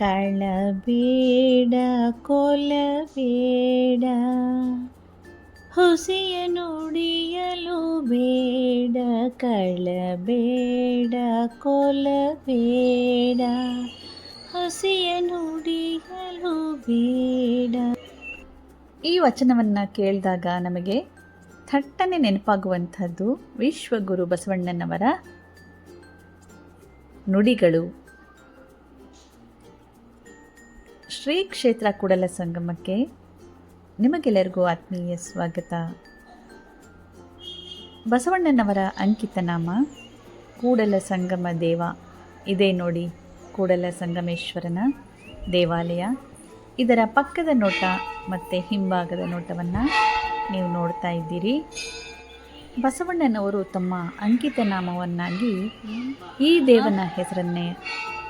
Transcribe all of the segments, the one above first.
ಕಳಬೇಡ ಕೊಲಬೇಡ ಹುಸಿಯ ನುಡಿಯಲು ಬೇಡ ಕಳಬೇಡ ಕೊಲಬೇಡ ಹುಸಿಯ ನುಡಿಯಲು ಬೇಡ. ಈ ವಚನವನ್ನು ಕೇಳಿದಾಗ ನಮಗೆ ಥಟ್ಟನೆ ನೆನಪಾಗುವಂಥದ್ದು ವಿಶ್ವಗುರು ಬಸವಣ್ಣನವರ ನುಡಿಗಳು. ಶ್ರೀ ಕ್ಷೇತ್ರ ಕೂಡಲ ಸಂಗಮಕ್ಕೆ ನಿಮಗೆಲ್ಲರಿಗೂ ಆತ್ಮೀಯ ಸ್ವಾಗತ. ಬಸವಣ್ಣನವರ ಅಂಕಿತ ನಾಮ ಕೂಡಲ ಸಂಗಮ ದೇವ. ಇದೇ ನೋಡಿ ಕೂಡಲ ಸಂಗಮೇಶ್ವರನ ದೇವಾಲಯ. ಇದರ ಪಕ್ಕದ ನೋಟ ಮತ್ತು ಹಿಂಭಾಗದ ನೋಟವನ್ನು ನೀವು ನೋಡ್ತಾ ಇದ್ದೀರಿ. ಬಸವಣ್ಣನವರು ತಮ್ಮ ಅಂಕಿತ ನಾಮವನ್ನಾಗಿ ಈ ದೇವನ ಹೆಸರನ್ನೇ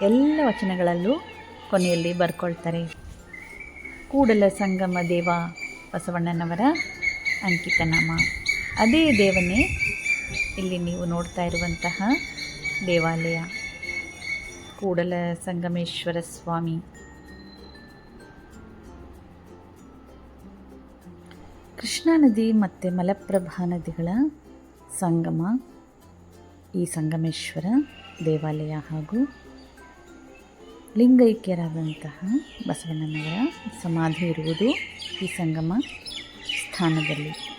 ಎಲ್ಲ ವಚನಗಳಲ್ಲೂ ಕೊನೆಯಲ್ಲಿ ಬರ್ಕೊಳ್ತಾರೆ. ಕೂಡಲ ಸಂಗಮ ದೇವ ಬಸವಣ್ಣನವರ ಅಂಕಿತನಾಮ. ಅದೇ ದೇವನೇ ಇಲ್ಲಿ ನೀವು ನೋಡ್ತಾ ಇರುವಂತಹ ದೇವಾಲಯ. ಕೂಡಲ ಸಂಗಮೇಶ್ವರ ಸ್ವಾಮಿ. ಕೃಷ್ಣಾ ನದಿ ಮತ್ತು ಮಲಪ್ರಭಾ ನದಿಗಳ ಸಂಗಮ ಈ ಸಂಗಮೇಶ್ವರ ದೇವಾಲಯ ಹಾಗೂ ಲಿಂಗೈಕ್ಯರಾದಂತಹ ಬಸವಣ್ಣನವರ ಸಮಾಧಿ ಇರುವುದು ಈ ಸಂಗಮ ಸ್ಥಾನದಲ್ಲಿ.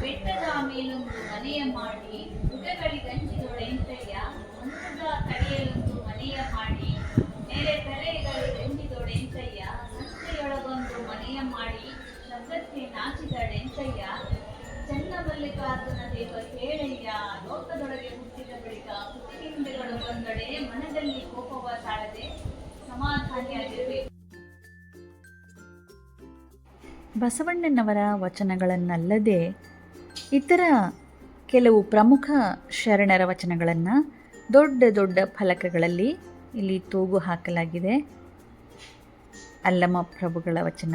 ಬೆಟ್ಟದ ಮೇಲೊಂದು ಮನೆಯ ಮಾಡಿ ಮೃಗಗಳಿಗಂಚಿದೊಡೆಂತಯ್ಯ ಸಮುದ್ರ ಕಡೆಯಲೊಂದು ಮನೆಯ ಮಾಡಿ ನೆರೆ ಎಂತಯ್ಯ ಸಂಸ್ಥೆಯೊಳಗೊಂದು ಮನೆಯ ಮಾಡಿ, ಶಬ್ದಕ್ಕೆ ನಾಚಿದಡೆಂತಯ್ಯ ಚನ್ನಮಲ್ಲಿಕಾರ್ಜುನ ದೇವ ಕೇಳಯ್ಯ, ಲೋಕದೊಳಗೆ ಹುಟ್ಟಿದ ಬಳಿಕ ಕುಟುಂಬಗಳು ಬಂದೊಡೆ ಮನದಲ್ಲಿ ಕೋಪವ ತಾಳದೆ ಸಮಾಧಾನಿಯಾಗಿರಬೇಕು. ಬಸವಣ್ಣನವರ ವಚನಗಳನ್ನಲ್ಲದೆ ಇತರ ಕೆಲವು ಪ್ರಮುಖ ಶರಣರ ವಚನಗಳನ್ನು ದೊಡ್ಡ ದೊಡ್ಡ ಫಲಕಗಳಲ್ಲಿ ಇಲ್ಲಿ ತೂಗು ಹಾಕಲಾಗಿದೆ. ಅಲ್ಲಮ ಪ್ರಭುಗಳ ವಚನ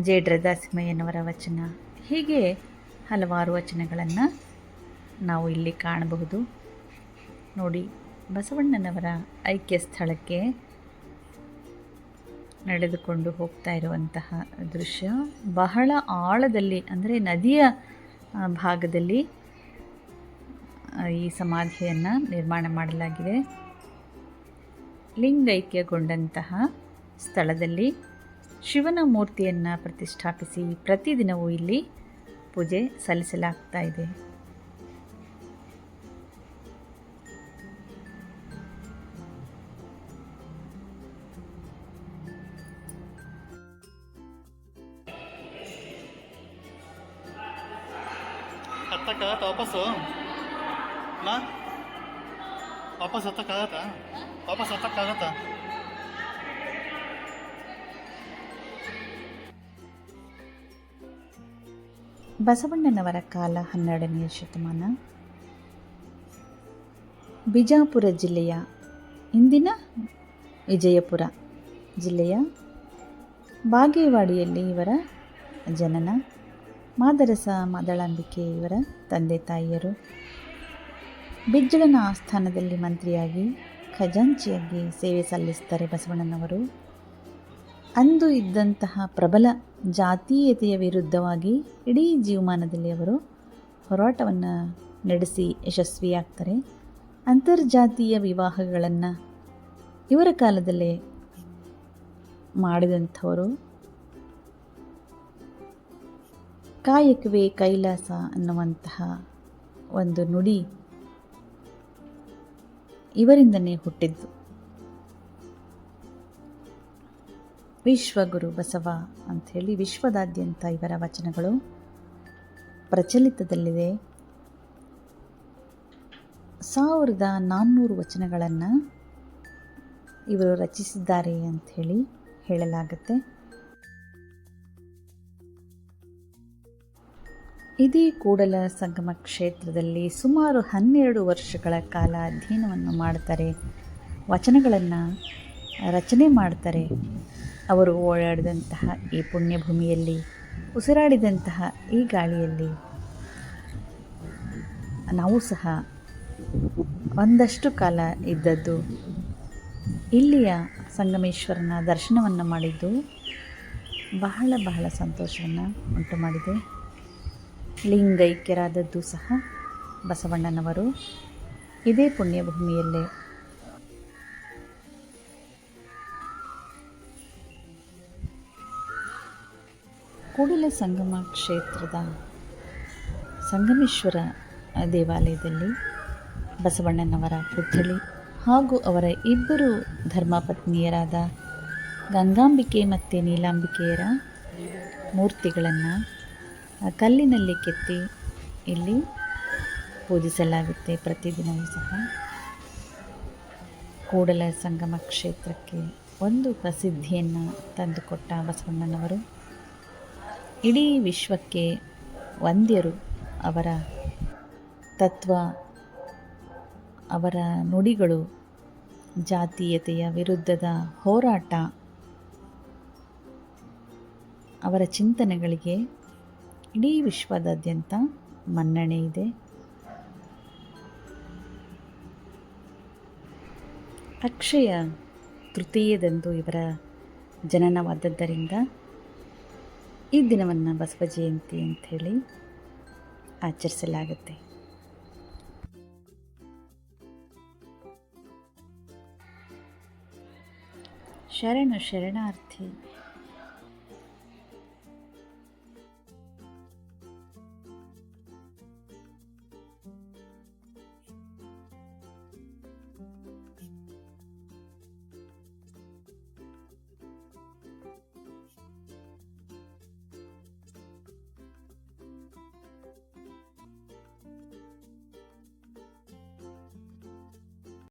ಜೇಡ್ರ ದಾಸಿಮಯ್ಯನವರ ವಚನ, ಹೀಗೆ ಹಲವಾರು ವಚನಗಳನ್ನು ನಾವು ಇಲ್ಲಿ ಕಾಣಬಹುದು. ನೋಡಿ, ಬಸವಣ್ಣನವರ ಐಕ್ಯ ಸ್ಥಳಕ್ಕೆ ನಡೆದುಕೊಂಡು ಹೋಗ್ತಾ ಇರುವಂತಹ ದೃಶ್ಯ ಬಹಳ ಆಳದಲ್ಲಿ, ಅಂದರೆ ನದಿಯ ಭಾಗದಲ್ಲಿ ಈ ಸಮಾಧಿಯನ್ನು ನಿರ್ಮಾಣ ಮಾಡಲಾಗಿದೆ. ಲಿಂಗೈಕ್ಯಗೊಂಡಂತಹ ಸ್ಥಳದಲ್ಲಿ ಶಿವನ ಮೂರ್ತಿಯನ್ನು ಪ್ರತಿಷ್ಠಾಪಿಸಿ ಪ್ರತಿದಿನವೂ ಇಲ್ಲಿ ಪೂಜೆ ಸಲ್ಲಿಸಲಾಗ್ತಾ ಇದೆ. ಹತ್ತಕ್ಕಾಗತ್ತ ವಾಪಸ್ಸು? ನಾ? ವಾಪಸ್ ಹತ್ತಕ್ಕಾಗತ್ತಾ ವಾಪಸ್ ಹತ್ತಕ್ಕಾಗತ್ತಾ ಬಸವಣ್ಣನವರ ಕಾಲ ಹನ್ನೆರಡನೆಯ ಶತಮಾನ. ಬಿಜಾಪುರ ಜಿಲ್ಲೆಯ ಇಂದಿನ ವಿಜಯಪುರ ಜಿಲ್ಲೆಯ ಬಾಗೇವಾಡಿಯಲ್ಲಿ ಇವರ ಜನನ. ಮಾದರಸ ಮಾದಳಾಂಬಿಕೆ ಇವರ ತಂದೆ ತಾಯಿಯರು. ಬಿಜ್ಜಳನ ಆಸ್ಥಾನದಲ್ಲಿ ಮಂತ್ರಿಯಾಗಿ ಖಜಾಂಚಿಯಾಗಿ ಸೇವೆ ಸಲ್ಲಿಸ್ತಾರೆ ಬಸವಣ್ಣನವರು. ಅಂದು ಇದ್ದಂತಹ ಪ್ರಬಲ ಜಾತೀಯತೆಯ ವಿರುದ್ಧವಾಗಿ ಇಡೀ ಜೀವಮಾನದಲ್ಲಿ ಅವರು ಹೋರಾಟವನ್ನು ನಡೆಸಿ ಯಶಸ್ವಿಯಾಗ್ತಾರೆ. ಅಂತರ್ಜಾತೀಯ ವಿವಾಹಗಳನ್ನು ಇವರ ಕಾಲದಲ್ಲೇ ಮಾಡಿದಂಥವರು. ಕಾಯಕವೇ ಕೈಲಾಸ ಅನ್ನುವಂತಹ ಒಂದು ನುಡಿ ಇವರಿಂದನೇ ಹುಟ್ಟಿದ್ದು. ವಿಶ್ವಗುರು ಬಸವ ಅಂಥೇಳಿ ವಿಶ್ವದಾದ್ಯಂತ ಇವರ ವಚನಗಳು ಪ್ರಚಲಿತದಲ್ಲಿದೆ. ಸಾವಿರದ ನಾನ್ನೂರು ವಚನಗಳನ್ನು ಇವರು ರಚಿಸಿದ್ದಾರೆ ಅಂಥೇಳಿ ಹೇಳಲಾಗುತ್ತೆ. ಇದೇ ಕೂಡಲ ಸಂಗಮ ಕ್ಷೇತ್ರದಲ್ಲಿ ಸುಮಾರು ಹನ್ನೆರಡು ವರ್ಷಗಳ ಕಾಲ ಅಧ್ಯಯನವನ್ನು ಮಾಡ್ತಾರೆ, ವಚನಗಳನ್ನು ರಚನೆ ಮಾಡ್ತಾರೆ. ಅವರು ಓಡಾಡಿದಂತಹ ಈ ಪುಣ್ಯಭೂಮಿಯಲ್ಲಿ, ಉಸಿರಾಡಿದಂತಹ ಈ ಗಾಳಿಯಲ್ಲಿ ನಾವು ಸಹ ಒಂದಷ್ಟು ಕಾಲ ಇದ್ದದ್ದು. ಇಲ್ಲಿಯ ಸಂಗಮೇಶ್ವರನ ದರ್ಶನವನ್ನು ಮಾಡಿದ್ದು ಬಹಳ ಬಹಳ ಸಂತೋಷವನ್ನು ಉಂಟು ಮಾಡಿದೆ. ಲಿಂಗೈಕ್ಯರಾದದ್ದು ಸಹ ಬಸವಣ್ಣನವರು. ಇದೇ ಪುಣ್ಯಭೂಮಿಯಲ್ಲೇ. ಕೂಡಲ ಸಂಗಮ ಕ್ಷೇತ್ರದ ಸಂಗಮೇಶ್ವರ ದೇವಾಲಯದಲ್ಲಿ ಬಸವಣ್ಣನವರ ಪುತ್ಥಳಿ ಹಾಗೂ ಅವರ ಇಬ್ಬರು ಧರ್ಮಪತ್ನಿಯರಾದ ಗಂಗಾಂಬಿಕೆ ಮತ್ತು ನೀಲಾಂಬಿಕೆಯರ ಮೂರ್ತಿಗಳನ್ನು ಕಲ್ಲಿನಲ್ಲಿ ಕೆತ್ತಿ ಇಲ್ಲಿ ಪೂಜಿಸಲಾಗುತ್ತೆ. ಪ್ರತಿದಿನವೂ ಸಹ ಕೂಡಲ ಸಂಗಮ ಕ್ಷೇತ್ರಕ್ಕೆ ಒಂದು ಪ್ರಸಿದ್ಧಿಯನ್ನು ತಂದುಕೊಟ್ಟ ಬಸವಣ್ಣನವರು. ಇಡೀ ವಿಶ್ವಕ್ಕೆ ವಂದ್ಯರು ಅವರ ತತ್ವ, ಅವರ ನುಡಿಗಳು, ಜಾತೀಯತೆಯ ವಿರುದ್ಧದ ಹೋರಾಟ, ಅವರ ಚಿಂತನೆಗಳಿಗೆ ಇಡೀ ವಿಶ್ವದಾದ್ಯಂತ ಮನ್ನಣೆ ಇದೆ. ಅಕ್ಷಯ ತೃತೀಯದಂದು ಇವರ ಜನನವಾದದ್ದರಿಂದ ಈ ದಿನವನ್ನು ಬಸವ ಜಯಂತಿ ಅಂಥೇಳಿ ಆಚರಿಸಲಾಗುತ್ತೆ. ಶರಣು ಶರಣಾರ್ಥಿ